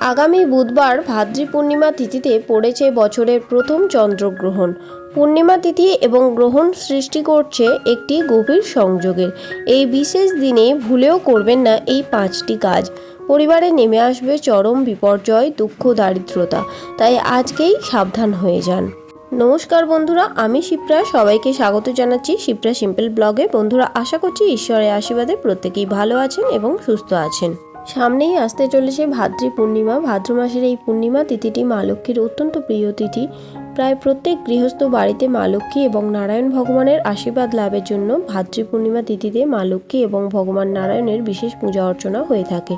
আগামী বুধবার ভাদ্রী পূর্ণিমা তিথিতে পড়েছে বছরের প্রথম চন্দ্রগ্রহণ। পূর্ণিমা তিথি এবং গ্রহণ সৃষ্টি করছে একটি গভীর সংযোগের। এই বিশেষ দিনে ভুলেও করবেন না এই পাঁচটি কাজ। পরিবারে নেমে আসবে চরম বিপর্যয়, দুঃখ, দারিদ্রতা। তাই আজকেই সাবধান হয়ে যান। নমস্কার বন্ধুরা, আমি শিপ্রা। সবাইকে স্বাগত জানাচ্ছি শিপ্রা সিম্পল ব্লগে। বন্ধুরা, আশা করছি ঈশ্বরের আশীর্বাদে প্রত্যেকেই ভালো আছেন এবং সুস্থ আছেন। সামনেই আসতে চলেছে ভাদ্রী পূর্ণিমা। ভাদ্র মাসের এই পূর্ণিমা তিথিটি মা লক্ষ্মীর অত্যন্ত প্রিয় তিথি। প্রায় প্রত্যেক গৃহস্থ বাড়িতে মা লক্ষ্মী এবং নারায়ণ ভগবানের আশীর্বাদ লাভের জন্য ভাদ্রী পূর্ণিমা তিথিতে মা লক্ষ্মী এবং ভগবান নারায়ণের বিশেষ পূজা অর্চনা হয়ে থাকে।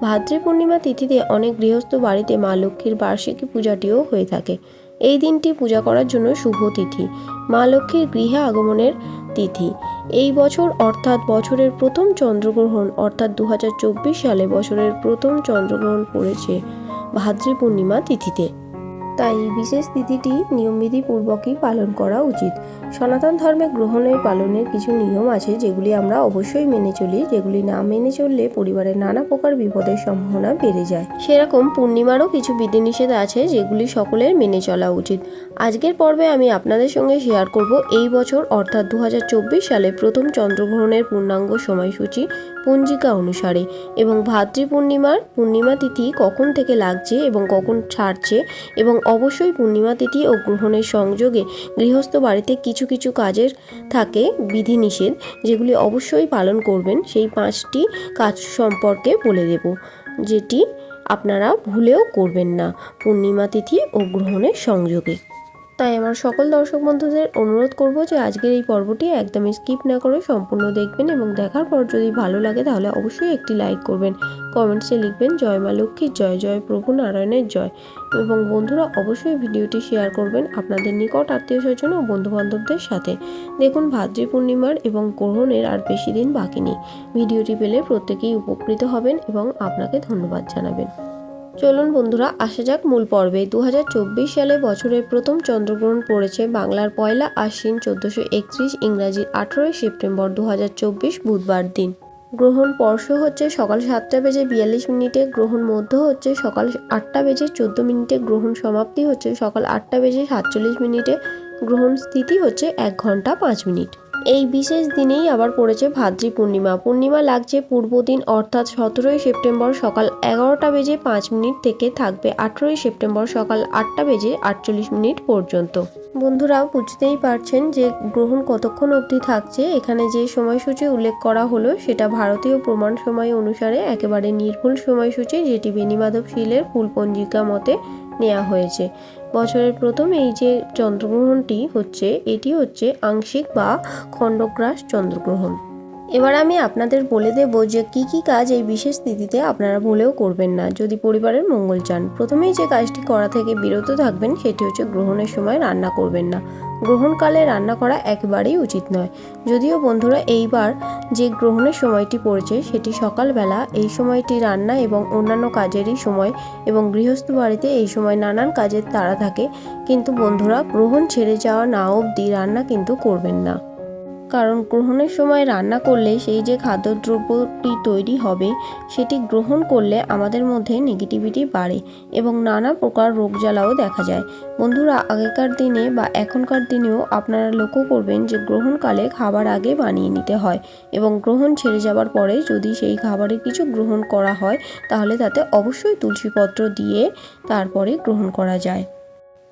ভাদ্রী পূর্ণিমা তিথিতে অনেক গৃহস্থ বাড়িতে মা লক্ষ্মীর বার্ষিকী পূজাটিও হয়ে থাকে। এই দিনটি পূজা করার জন্য শুভ তিথি, মা লক্ষ্মীর গৃহে আগমনের তিথি। এই বছর অর্থাৎ বছরের প্রথম চন্দ্রগ্রহণ অর্থাৎ দু হাজার চব্বিশ সালে বছরের প্রথম চন্দ্রগ্রহণ পড়েছে ভাদ্রী পূর্ণিমা তিথিতে। তাই বিশেষ তিথিটি নিয়মবিধি পূর্বকই পালন করা উচিত। সনাতন ধর্মে গ্রহণের পালনের কিছু নিয়ম আছে, যেগুলি আমরা অবশ্যই মেনে চলি, যেগুলি না মেনে চললে পরিবারের নানা প্রকার বিপদের সম্ভাবনা বেড়ে যায়। সেরকম পূর্ণিমারও কিছু বিধিনিষেধ আছে, যেগুলি সকলের মেনে চলা উচিত। আজকের পর্বে আমি আপনাদের সঙ্গে শেয়ার করব এই বছর, অর্থাৎ দু হাজার চব্বিশ সালে প্রথম চন্দ্রগ্রহণের পূর্ণাঙ্গ সময়সূচি পঞ্জিকা অনুসারে এবং ভাদ্রী পূর্ণিমার পূর্ণিমা তিথি কখন থেকে লাগছে এবং কখন ছাড়ছে এবং অবশ্যই পূর্ণিমা তিথি ও গ্রহণের সংযোগে গৃহস্থ বাড়িতে কিছু কিছু কাজের থাকে বিধিনিষেধ, যেগুলি অবশ্যই পালন করবেন, সেই পাঁচটি কাজ সম্পর্কে বলে দেব, যেটি আপনারা ভুলেও করবেন না, পূর্ণিমা তিথি ও গ্রহণের সংযোগে। তাই আমার সকল দর্শক বন্ধুদের অনুরোধ করব যে আজকের এই পর্বটি একদমই স্কিপ না করে সম্পূর্ণ দেখবেন এবং দেখার পর যদি ভালো লাগে তাহলে অবশ্যই একটি লাইক করবেন। কমেন্টসে লিখবেন, জয় মা লক্ষ্মীর জয় জয় প্রভু নারায়ণের জয়। এবং বন্ধুরা অবশ্যই ভিডিওটি শেয়ার করবেন আপনাদের নিকট আত্মীয় স্বজন ও বন্ধুবান্ধবদের সাথে। দেখুন ভাদ্রী পূর্ণিমার এবং গ্রহণের আর বেশি দিন বাকি নেই। ভিডিওটি পেলে প্রত্যেকেই উপকৃত হবেন এবং আপনাকে ধন্যবাদ জানাবেন। চলুন বন্ধুরা, আসা যাক মূল পর্বে। দু হাজার চব্বিশ সালে বছরের প্রথম চন্দ্রগ্রহণ পড়েছে বাংলার পয়লা আশ্বিন চোদ্দোশো একত্রিশ ইংরাজির আঠেরোই সেপ্টেম্বর দু হাজার চব্বিশ বুধবার দিন। গ্রহণ স্পর্শ হচ্ছে সকাল সাতটা বেজে বিয়াল্লিশ মিনিটে, গ্রহণ মধ্য হচ্ছে সকাল আটটা বেজে চোদ্দ মিনিটে, গ্রহণ সমাপ্তি হচ্ছে সকাল আটটা বেজে সাতচল্লিশ মিনিটে, গ্রহণ স্থিতি হচ্ছে এক ঘণ্টা পাঁচ মিনিট। এই বিশেষ দিনেই আবার পড়েছে ভাদ্রী পূর্ণিমা। পূর্ণিমা লাগছে পূর্ব দিন, অর্থাৎ সতেরোই সেপ্টেম্বর সকাল এগারোটা বেজে পাঁচ মিনিট থেকে থাকবে আঠেরোই সেপ্টেম্বর সকাল আটটা বেজে আটচল্লিশ মিনিট পর্যন্ত। বন্ধুরা, বুঝতেই পারছেন যে গ্রহণ কতক্ষণ অবধি থাকছে, এখানে যে সময়সূচি উল্লেখ করা হলো সেটা ভারতীয় প্রমাণ সময় অনুসারে একেবারে নির্ভুল সময়সূচি, যেটি বেনিমাধব শীলের ফুল পঞ্জিকা মতে নেওয়া হয়েছে। বছরের প্রথম এই যে চন্দ্রগ্রহণটি হচ্ছে এটি হচ্ছে আংশিক বা খণ্ডগ্রাস চন্দ্রগ্রহণ। এবার আমি আপনাদের বলে দেব যে কি কি কাজ এই বিশেষ তিথিতে আপনারা ভুলেও করবেন না। যদি পরিবারের মঙ্গল চান, প্রথমেই যে কাজটি করা থেকে বিরত থাকবেন সেটি হচ্ছে গ্রহণের সময় রান্না করবেন না। গ্রহণকালে রান্না করা একেবারেই উচিত নয়। যদিও বন্ধুরা, এইবার যে গ্রহণের সময়টি পড়েছে সেটি সকালবেলা, এই সময়টি রান্না এবং অন্যান্য কাজেরই সময় এবং গৃহস্থ বাড়িতে এই সময় নানান কাজের তাড়া থাকে। কিন্তু বন্ধুরা, গ্রহণ ছেড়ে যাওয়া না অবধি রান্না কিন্তু করবেন না। কারণ গ্রহণের সময় রান্না করলে সেই যে খাদ্যদ্রব্যটি তৈরি হবে, সেটি গ্রহণ করলে আমাদের মধ্যে নেগেটিভিটি বাড়ে এবং নানা প্রকার রোগ জ্বালাও দেখা যায়। বন্ধুরা, আগেকার দিনে বা এখনকার দিনেও আপনারা লক্ষ্য করবেন যে গ্রহণকালে খাবার আগে বানিয়ে নিতে হয় এবং গ্রহণ ছেড়ে যাওয়ার পরে যদি সেই খাবারে কিছু গ্রহণ করা হয়, তাহলে তাতে অবশ্যই তুলসীপত্র দিয়ে তারপরে গ্রহণ করা যায়।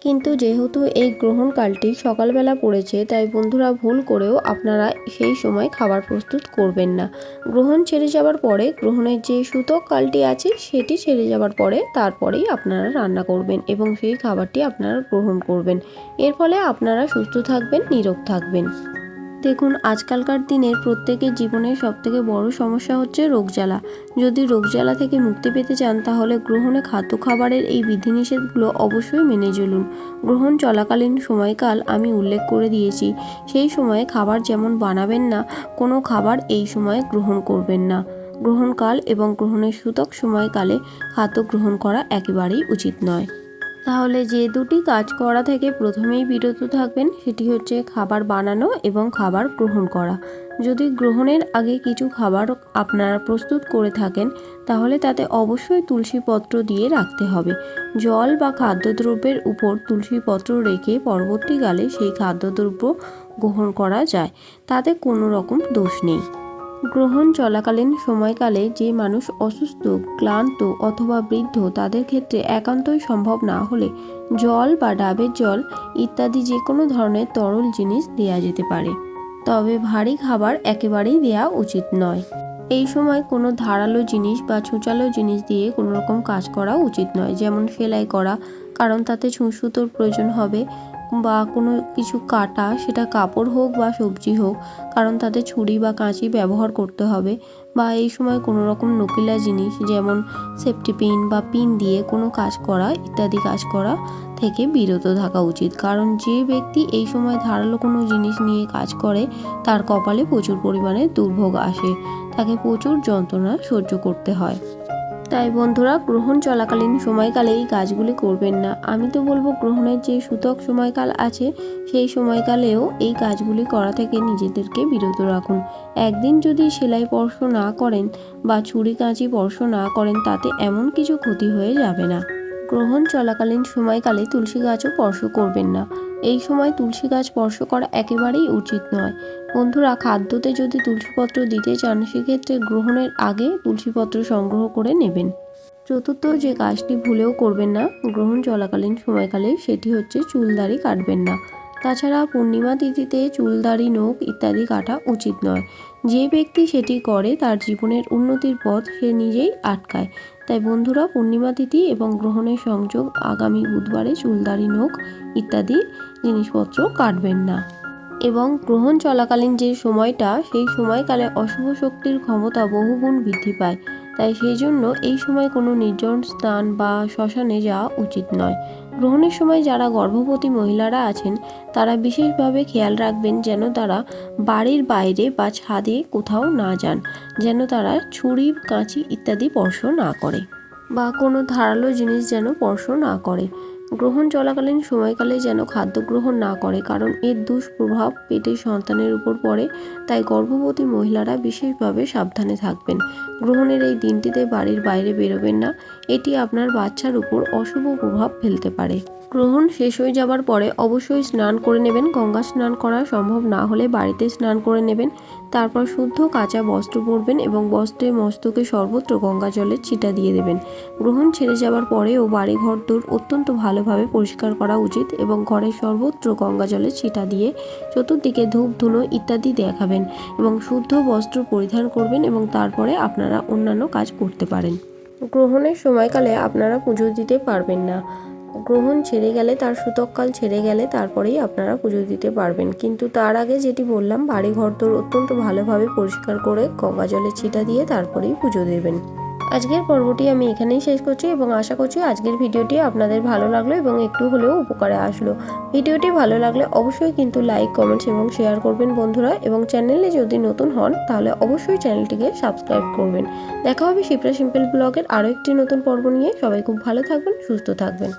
কিন্তু যেহেতু এই গ্রহণকালটি সকালবেলা পড়েছে, তাই বন্ধুরা ভুল করেও আপনারা সেই সময় খাবার প্রস্তুত করবেন না। গ্রহণ ছেড়ে যাওয়ার পরে, গ্রহণের যে সূতক কালটি আছে, সেটি ছেড়ে যাওয়ার পরে তারপরেই আপনারা রান্না করবেন এবং সেই খাবারটি আপনারা গ্রহণ করবেন। এর ফলে আপনারা সুস্থ থাকবেন, নিরোগ থাকবেন। দেখুন, আজকালকার দিনের প্রত্যেকের জীবনের সবথেকে বড় সমস্যা হচ্ছে রোগ জ্বালা। যদি রোগ জ্বালা থেকে মুক্তি পেতে চান, তাহলে গ্রহণে খাদ্য খাবারের এই বিধিনিষেধগুলো অবশ্যই মেনে চলুন। গ্রহণ চলাকালীন সময়কাল আমি উল্লেখ করে দিয়েছি। সেই সময়ে খাবার যেমন বানাবেন না, কোনো খাবার এই সময়ে গ্রহণ করবেন না। গ্রহণকাল এবং গ্রহণের সূতক সময়কালে খাদ্য গ্রহণ করা একেবারেই উচিত নয়। তাহলে যে দুটি কাজ করা থেকে প্রথমেই বিরত থাকবেন সেটি হচ্ছে খাবার বানানো এবং খাবার গ্রহণ করা। যদি গ্রহণের আগে কিছু খাবার আপনারা প্রস্তুত করে থাকেন, তাহলে তাতে অবশ্যই তুলসী পত্র দিয়ে রাখতে হবে। জল বা খাদ্যদ্রব্যের উপর তুলসী পত্র রেখে পরবর্তীকালে সেই খাদ্যদ্রব্য গ্রহণ করা যায়। তাতে কোনো রকম দোষ নেই। গ্রহণ চলাকালীন সময়কালে যে মানুষ অসুস্থ, ক্লান্ত অথবা বৃদ্ধ তাদের ক্ষেত্রে একান্তই সম্ভব না হলে জল বা ডাবের জল ইত্যাদি যে কোনো ধরনের তরল জিনিস দেয়া যেতে পারে। তবে ভারী খাবার একেবারেই দেয়া উচিত নয়। এই সময় কোনো ধারালো জিনিস বা ছুঁচালো জিনিস দিয়ে কোনো রকম কাজ করা উচিত নয়। যেমন সেলাই করা, কারণ তাতে ছুঁচসুতোর প্রয়োজন হবে। বা কোনো কিছু কাটা, সেটা কাপড় হোক বা সবজি হোক, কারণ তাতে ছুরি বা কাঁচি ব্যবহার করতে হবে বা এই সময় কোনো রকম নকিলা জিনিস যেমন সেফটি পিন বা পিন দিয়ে কোনো কাজ করা, ইত্যাদি কাজ করা থেকে বিরত থাকা উচিত। কারণ যে ব্যক্তি এই সময় ধারালো কোনো জিনিস নিয়ে কাজ করে, তার কপালে প্রচুর পরিমাণে দুর্ভোগ আসে। তাকে প্রচুর যন্ত্রণা সহ্য করতে হয়। তাই বন্ধুরা গ্রহণ চলাকালীন সময়কালে এই কাজগুলি করবেন না। আমি তো বলব গ্রহণের যে সূতক সময়কাল আছে, সেই সময়কালেও এই কাজগুলি করা থেকে নিজেদেরকে বিরত রাখুন। একদিন যদি সেলাই স্পর্শ না করেন বা ছুরি কাঁচি স্পর্শ না করেন, তাতে এমন কিছু ক্ষতি হয়ে যাবে না। গ্রহণ চলাকালীন সময়কালে তুলসী গাছও স্পর্শ করবেন না। এই সময় তুলসী গাছ স্পর্শ করা একেবারেই উচিত নয়। বন্ধুরা, খাদ্যতে যদি তুলসীপত্র দিতে চান, সেক্ষেত্রে গ্রহণের আগে তুলসীপত্র সংগ্রহ করে নেবেন। চতুর্থ, যে কাজটি ভুলেও করবেন না, গ্রহণ চলাকালীন সময়কালে সেটি হচ্ছে চুলদাড়ি কাটবেন না। তাছাড়া পূর্ণিমা তিথিতে চুলদাড়ি, নখ ইত্যাদি কাটা উচিত নয়। যে ব্যক্তি সেটি করে, তার জীবনের উন্নতির পথ সে নিজেই আটকায়। তাই বন্ধুরা পূর্ণিমা তিথি এবং গ্রহণের সংযোগ আগামী বুধবারে চুলদারি নখ ইত্যাদি জিনিসপত্র কাটবেন না। এবং গ্রহণ চলাকালীন যে সময়টা, সেই সময়কালে অশুভ শক্তির ক্ষমতা বহুগুণ বৃদ্ধি পায়। তাই সেই জন্য এই সময় কোনো নির্জন স্থান বা শ্মশানে যাওয়া উচিত নয়। গ্রহণের সময় যারা গর্ভবতী মহিলারা আছেন, তারা বিশেষভাবে খেয়াল রাখবেন যেন তারা বাড়ির বাইরে বা ছাদে কোথাও না যান, যেন তারা ছুরি, কাঁচি ইত্যাদি স্পর্শ না করে বা কোনো ধারালো জিনিস যেন স্পর্শ না করে। গ্রহণ চলাকালীন সময়কালে যেন খাদ্য গ্রহণ না করে, কারণ এর দুষ্প্রভাব পেটের সন্তানের উপর পড়ে, তাই গর্ভবতী মহিলারা বিশেষভাবে সাবধানে থাকবেন। গ্রহণের এই দিনটিতে বাড়ির বাইরে বেরোবেন না, এটি আপনার বাচ্চার উপর অশুভ প্রভাব ফেলতে পারে। গ্রহণ শেষ হয়ে যাবার পরে অবশ্যই স্নান করে নেবেন, গঙ্গা স্নান করা সম্ভব না হলে বাড়িতে স্নান করে নেবেন, তারপর শুদ্ধ কাঁচা বস্ত্র পরবেন এবং বস্ত্রে মস্তকে সর্বত্র গঙ্গা জলের ছিটা দিয়ে দেবেন। গ্রহণ ছেড়ে যাবার পরেও বাড়ি ঘর দূর অত্যন্ত ভালোভাবে পরিষ্কার করা উচিত এবং ঘরের সর্বত্র গঙ্গা জলের ছিটা দিয়ে চতুর্দিকে ধূপ, ধুনো ইত্যাদি দেখাবেন এবং শুদ্ধ বস্ত্র পরিধান করবেন এবং তারপরে আপনারা অন্যান্য কাজ করতে পারেন। গ্রহণের সময়কালে আপনারা পুজো দিতে পারবেন না। গ্রহণ ছেড়ে গেলে তার সূতককাল ছেড়ে গেলে তারপরেই আপনারা পুজো দিতে পারবেন। কিন্তু তার আগে যেটি বললাম বাড়ি ঘর দোর অত্যন্ত ভালোভাবে পরিষ্কার করে গঙ্গা জলের ছিটা দিয়ে তারপরেই পুজো দেবেন। আজকের পর্বটি আমি এখানেই শেষ করছি এবং আশা করছি আজকের ভিডিওটি আপনাদের ভালো লাগল এবং একটু হলেও উপকারে আসলো। ভিডিওটি ভালো লাগলে অবশ্যই কিন্তু লাইক, কমেন্টস এবং শেয়ার করবেন বন্ধুরা এবং চ্যানেলে যদি নতুন হন তাহলে অবশ্যই চ্যানেলটিকে সাবস্ক্রাইব করবেন। দেখা হবে শিপ্রা সিম্পল ব্লগের আরও একটি নতুন পর্ব নিয়ে। সবাই খুব ভালো থাকবেন, সুস্থ থাকবেন।